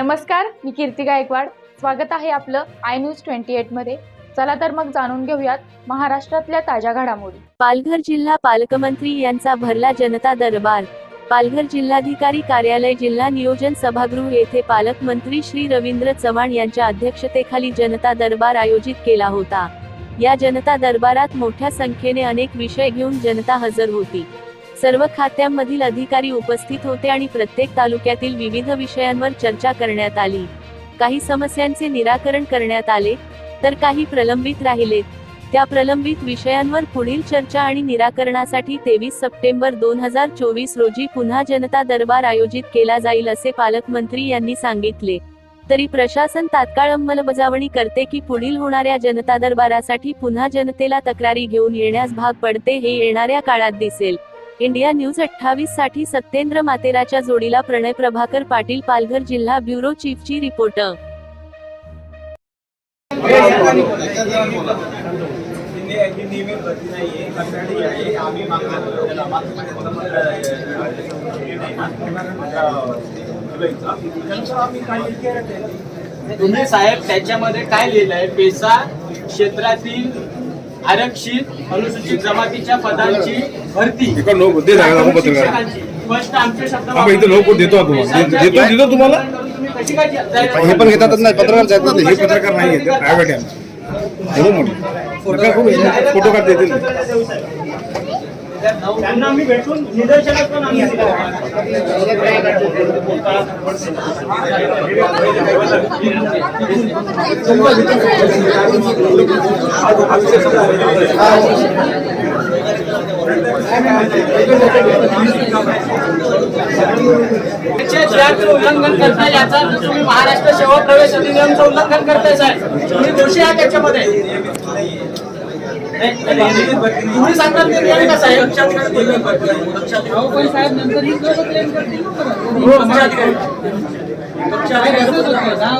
नमस्कार मी कीर्ती गायकवाड. स्वागत आहे आपलं आय न्यूज ट्वेंटी एटमध्ये चला तर मग जाणून घेऊयात महाराष्ट्रातल्या ताज्या घडामोडी. पालघर जिल्हा पालकमंत्री यांचा भरला जनता दरबार. पालघर जिल्हाधिकारी कार्यालय जिल्हा नियोजन सभागृह येथे पालकमंत्री श्री रवींद्र चव्हाण यांच्या अध्यक्षतेखाली जनता दरबार आयोजित केला होता. या जनता दरबारात मोठ्या संख्येने अनेक विषय घेऊन जनता हजर होती. सर्व खात्यांमधील अधिकारी उपस्थित होते आणि प्रत्येक तालुक्यातील विविध विषयांवर चर्चा करण्यात आली. काही समस्यांचे निराकरण करण्यात आले तर काही प्रलंबित राहिलेत त्या प्रलंबित विषयांवर पुढील चर्चा आणि निराकरणासाठी तेवीस सप्टेंबर दोन हजार चोवीस रोजी पुन्हा जनता दरबार आयोजित केला जाईल असे पालकमंत्री यांनी सांगितले. तरी प्रशासन तात्काळ अंमलबजावणी करते की पुढील होणाऱ्या जनता दरबारासाठी पुन्हा जनतेला तक्रारी घेऊन येण्यास भाग पडते हे येणाऱ्या काळात दिसेल. इंडिया न्यूज अठ्ठावीससाठी सत्येंद्र मातेराच्या जोडीला प्रणय प्रभाकर पाटील पालघर जिल्हा ब्युरो चीफची रिपोर्टर तुम्ही साहेब त्याच्यामध्ये काय लिहिलंय? पेसा क्षेत्रातील आरक्षित अनुसूचित जमातीच्या पदांची भरती. शिक्षकांची. स्पष्ट शब्द हा, देतो देतो- देतो तुम्हाला? तुम्ही कशी काय जाहीर- हे पण घेतातच नाही पत्रकार हे पत्रकार नाही घेत प्रायव्हेट आहे फोटो काढता येतील. त्यांना आम्ही भेटून निदर्शनात पण आम्ही उल्लंघन करताय याचा तुम्ही महाराष्ट्र सेवा प्रवेश अधिनियमचं उल्लंघन करताय साहेब. तुम्ही दोषी आहात त्याच्यामध्ये. तुम्ही नियम का साहेब? नंतर हीच लोकं claim करतील ना परत. हो. दहा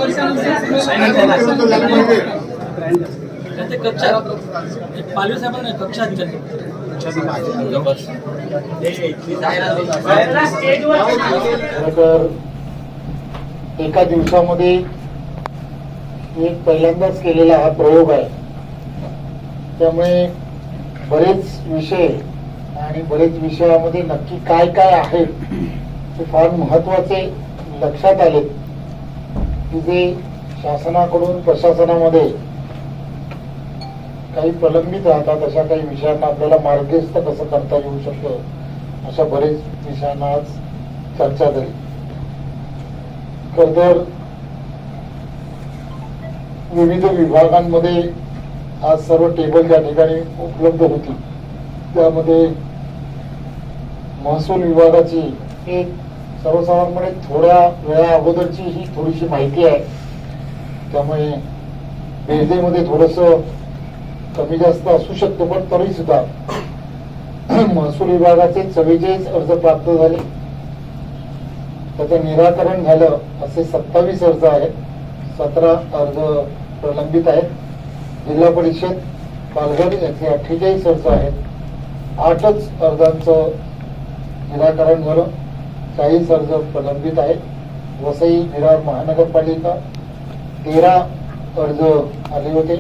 ते कक्षा पालवी साहेबांना तर एका दिवसामध्ये एक पहिल्यांदाच केलेला हा प्रयोग आहे. त्यामुळे बरेच विषय आणि बरेच विषयामध्ये नक्की काय काय आहे ते फार महत्त्वाचे लक्षात आले. की जे शासनाकडून प्रशासनामध्ये काही प्रलंबित राहतात अशा काही विषयांना आपल्याला मार्गस्थ कसं करता येऊ शकतं अशा बरेच विषयांना आज चर्चा झाली. खर तर विविध विभागांमध्ये आज सर्व टेबल त्या ठिकाणी उपलब्ध होती. त्यामध्ये महसूल विभागाची एक सर्वसाधारणपणे थोड्या वेळा अगोदरची ही थोडीशी माहिती आहे. त्यामुळे बेरजेमध्ये थोडस कमी जास्त असू शकतं पण तरी सुद्धा महसूल विभागाचे चव्वेचाळीस अर्ज प्राप्त झाले. त्याचं निराकरण झालं असे सत्तावीस अर्ज आहेत. सतरा अर्ज प्रलंबित आहेत. जिल्हा परिषद पालघर येथे अठ्ठेचाळीस अर्ज आहेत. आठच अर्जांचं निराकरण झालं. चाळीस अर्ज प्रलंबित आहेत. वसई विरार महानगरपालिका तेरा अर्ज आले होते.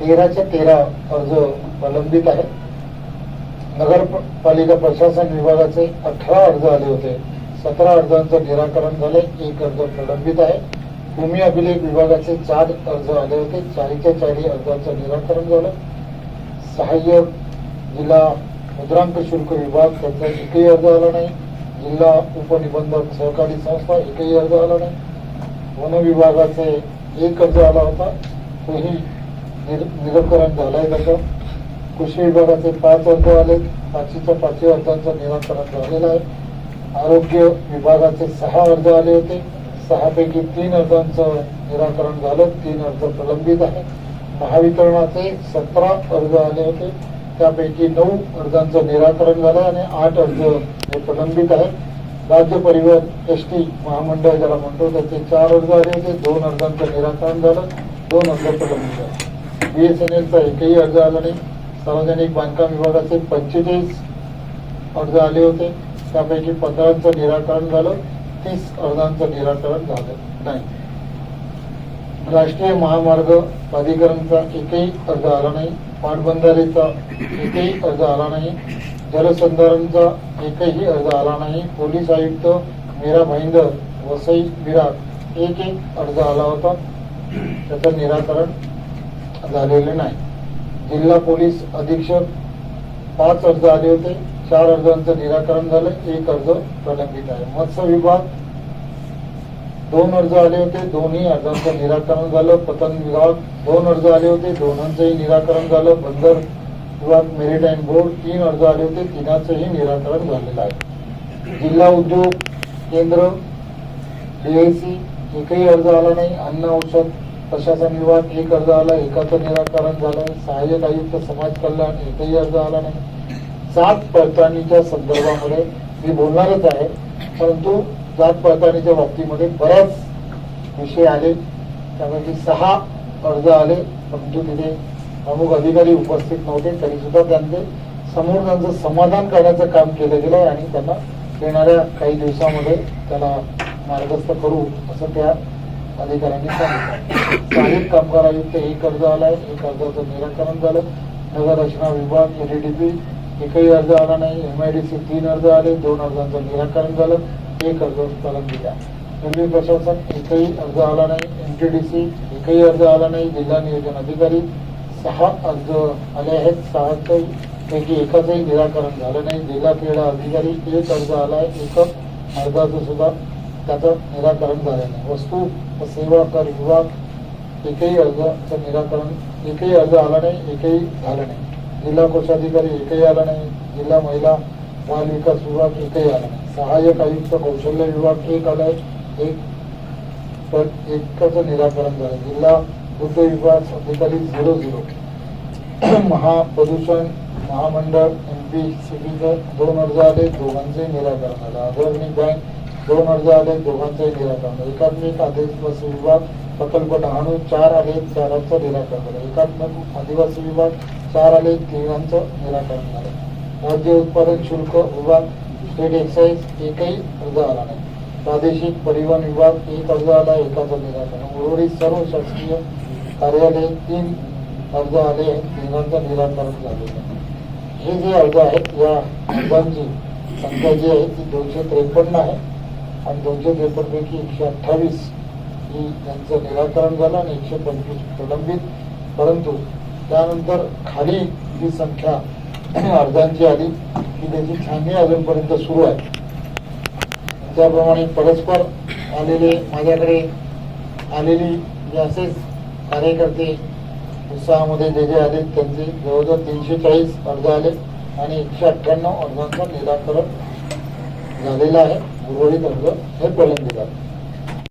तेराच्या तेरा अर्ज प्रलंबित आहेत. नगरपालिका प्रशासन विभागाचे अठरा अर्ज आले होते. सतरा अर्जांचं निराकरण झाले एक अर्ज प्रलंबित आहे. भूमी अभिलेख विभागाचे चार अर्ज आले होते. चारीच्या चारी अर्जांचं निराकरण झालं. सहाय्यक जिल्हा मुद्रांक शुल्क विभाग त्यांचा एकही अर्ज आला नाही. जिल्हा उपनिबंधक सहकारी संस्था एकही अर्ज आला नाही. वन विभागाचे एक अर्ज आला होता. तोही निर- निराकरण झालाय त्याचं कृषी विभागाचे पाच अर्ज आले पाचवीच्या पाचवी अर्जांचं निराकरण झालेलं आहे. आरोग्य विभागाचे सहा अर्ज आले होते. सहापैकी तीन अर्जांचं निराकरण झालं तीन अर्ज प्रलंबित आहे महावितरणाचे सतरा अर्ज आले होते. त्यापैकी नऊ अर्जांचं निराकरण झालं आणि आठ अर्ज हे प्रलंबित आहेत. राज्य परिवहन एस टी महामंडळ ज्याला म्हणतो त्याचे चार अर्ज आले होते. दोन अर्जांचं निराकरण झालं दोन अर्ज प्रलंबित आहेत. बी एस एन एलचा एकही अर्ज आला नाही. सार्वजनिक बांधकाम विभागाचे पंचेचाळीस अर्ज आले होते. त्यापैकी पंधरांचं निराकरण झालं. छत्तीस अर्जांचं निराकरण झालं नाही. राष्ट्रीय महामार्ग प्राधिकरणचा एकही अर्ज आला नाही पाटबंधारेचा एकही अर्ज आला नाही जलसंधारणचा एकही अर्ज आला नाही पोलीस आयुक्त मीरा भाईंदर वसई विराट एक एक अर्ज आला होता. त्याचं निराकरण झालेले नाही. जिल्हा पोलीस अधीक्षक पाच अर्ज आले होते. चार अर्जांचं निराकरण झालं एक अर्ज प्रलंबित आहे. मत्स्य विभाग दोन अर्ज आले होते दोन्ही अर्जांचं निराकरण झालं. पतंग विभाग दोन अर्ज आले होते दोनांचंही निराकरण झालं. बंदर विभाग मेरीटाईन बोर्ड तीन अर्ज आले होते तिघांचंही निराकरण झालेलं आहे. जिल्हा उद्योग केंद्र डीआयसी एकही अर्ज आला नाही. अन्न औषध प्रशासन विभाग एक अर्ज आला एकाचं निराकरण झालं सहाय्यक आयुक्त समाज कल्याण एकही अर्ज आला नाही. जात पडताळणीच्या संदर्भामध्ये मी बोलणारच आहे. परंतु जात पडताळणीच्या बाबतीमध्ये बऱ्याच विषय आले. त्यापैकी सहा अर्ज आले. परंतु तिथे प्रमुख अधिकारी उपस्थित नव्हते. तरी सुद्धा त्यांचे समोर त्यांचं समाधान करण्याचं काम केलं गेलं आहे आणि त्यांना येणाऱ्या काही दिवसामध्ये त्याला मार्गस्थ करू असं त्या अधिकाऱ्यांनी सांगितलं. स्थानिक कामगार आयुक्त एक अर्ज आलाय. एक अर्जाचं निराकरण झालं. नगररचना विभाग एलईडीपी एकही अर्ज आला नाही. एमआयडीसी तीन अर्ज आले दोन अर्जांचं निराकरण झालं एक अर्ज प्रलंबित दिला रेल्वे प्रशासन एकही अर्ज आला नाही. एमटीडीसी एकही अर्ज आला नाही. जिल्हा नियोजन अधिकारी सहा अर्ज आले आहेत. सहा पैकी एकाचंही निराकरण झालं नाही. जिल्हा क्रीडा अधिकारी एक अर्ज आला आहे. एक अर्जाचं सुद्धा त्याचं निराकरण झालं नाही. वस्तू व सेवा कर विभाग एकही अर्जाचं निराकरण एकही अर्ज आला नाही. एकही झालं नाही. जिल्हा कोषाधिकारी एकही आला नाही जिल्हा महिला बाल विकास विभाग एकही आला नाही. सहाय्यक आयुक्त कौशल्य विभाग एक आलाय एक एकच निराकरण झालं. जिल्हा दुग्ध विभाग अधिकारी झिरो झिरो. महाप्रदूषण महामंडळ एम पी सी दोन अर्ज आले दोघांचे निराकरण झालं. अग्रणी बँक दोन अर्ज आले दोघांचंही निराकरण एकात्मिक आदिवासी विभाग प्रकल्प डहाणू चार आहेत चारांचं निराकरण झालं. एकात्मिक आदिवासी विभाग चार आले तिघांचं निराकरण झालं. राज्य उत्पादन शुल्क विभाग स्टेट एक्साईज एकही अर्ज आला नाही. प्रादेशिक परिवहन विभाग एक अर्ज आला एकाचं निराकरण. उर्वरित सर्व शासकीय कार्यालय तीन अर्ज आले तिघांचं निराकरण झालेलं आहे. हे जे अर्ज आहेत या अर्जांची संख्या जी आहे ती दोनशे त्रेपन्न आहे. आणि दोनशे त्रेपन्न पैकी एकशे अठ्ठावीस ही त्यांचं निराकरण झालं आणि एकशे पंचवीस प्रलंबित. परंतु त्यानंतर खाली जी संख्या अर्जांची आली की त्याची छाननी अजूनपर्यंत सुरू आहे. त्याप्रमाणे परस्पर आलेले माझ्याकडे आलेली जे असेच कार्यकर्ते उत्साहामध्ये जे जे आले त्यांचे जवळजवळ तीनशे चाळीस अर्ज आले आणि एकशे अठ्ठ्याण्णव अर्जांचं निराकरण झालेलं आहे. उर्वरित अर्ज हे प्रलंबित आहे